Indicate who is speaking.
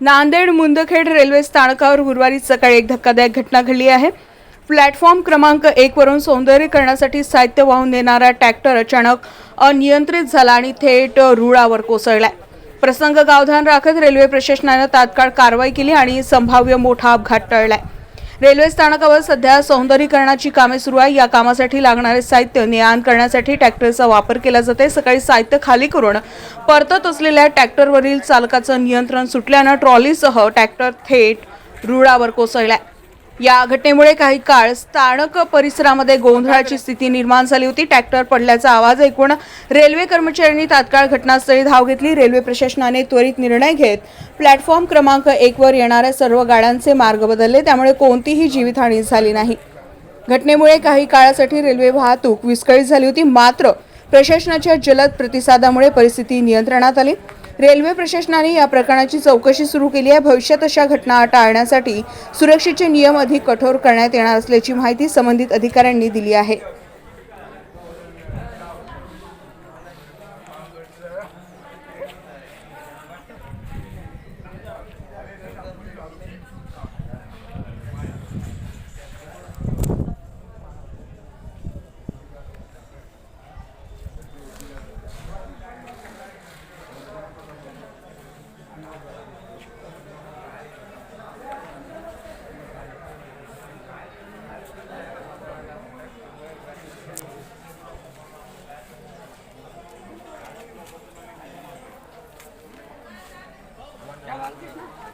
Speaker 1: Nanded Mundkhed railway स्थानकावर गुरुवारी सकाळी एक धक्कादायक घटना घडली आहे. प्लॅटफॉर्म क्रमांक एक वरून सौंदर्यीकरणासाठी साहित्य वाहून नेणारा ट्रॅक्टर अचानक अनियंत्रित झाला आणि थेट रुळावर कोसळलाय. प्रसंग गावधान राखत रेल्वे प्रशासनानं तात्काळ कारवाई केली आणि संभाव्य मोठा अपघात टळलाय. रेल्वे स्थानकावर सध्या सौंदर्यीकरणाची कामे सुरू आहे. या कामासाठी लागणारे साहित्य ने आण करण्यासाठी ट्रॅक्टरचा वापर केला जाते सकाळी साहित्य खाली करून परतत असलेल्या ट्रॅक्टरवरील चालकाचं नियंत्रण सुटल्यानं ट्रॉलीसह ट्रॅक्टर थेट रुळावर कोसळलाय. या घटनेमुळे काही काळ स्थानक परिसरामध्ये गोंधळाची स्थिती निर्माण झाली होती. ट्रॅक्टर पडल्याचा आवाज ऐकून रेल्वे कर्मचाऱ्यांनी तात्काळ घटनास्थळी धाव घेतली. रेल्वे प्रशासनाने त्वरित निर्णय घेत प्लॅटफॉर्म क्रमांक एक वर येणाऱ्या सर्व गाड्यांचे मार्ग बदलले. त्यामुळे कोणतीही जीवितहानी झाली नाही. घटनेमुळे काही काळासाठी रेल्वे वाहतूक विस्कळीत झाली होती. मात्र प्रशासनाच्या जलद प्रतिसादामुळे परिस्थिती नियंत्रणात आली. रेल्वे प्रशासनाने या प्रकरणाची चौकशी सुरू केली आहे. भविष्यात अशा घटना टाळण्यासाठी सुरक्षेचे नियम अधिक कठोर करण्यात येणार असल्याची माहिती संबंधित अधिकाऱ्यांनी दिली आहे. Thank you.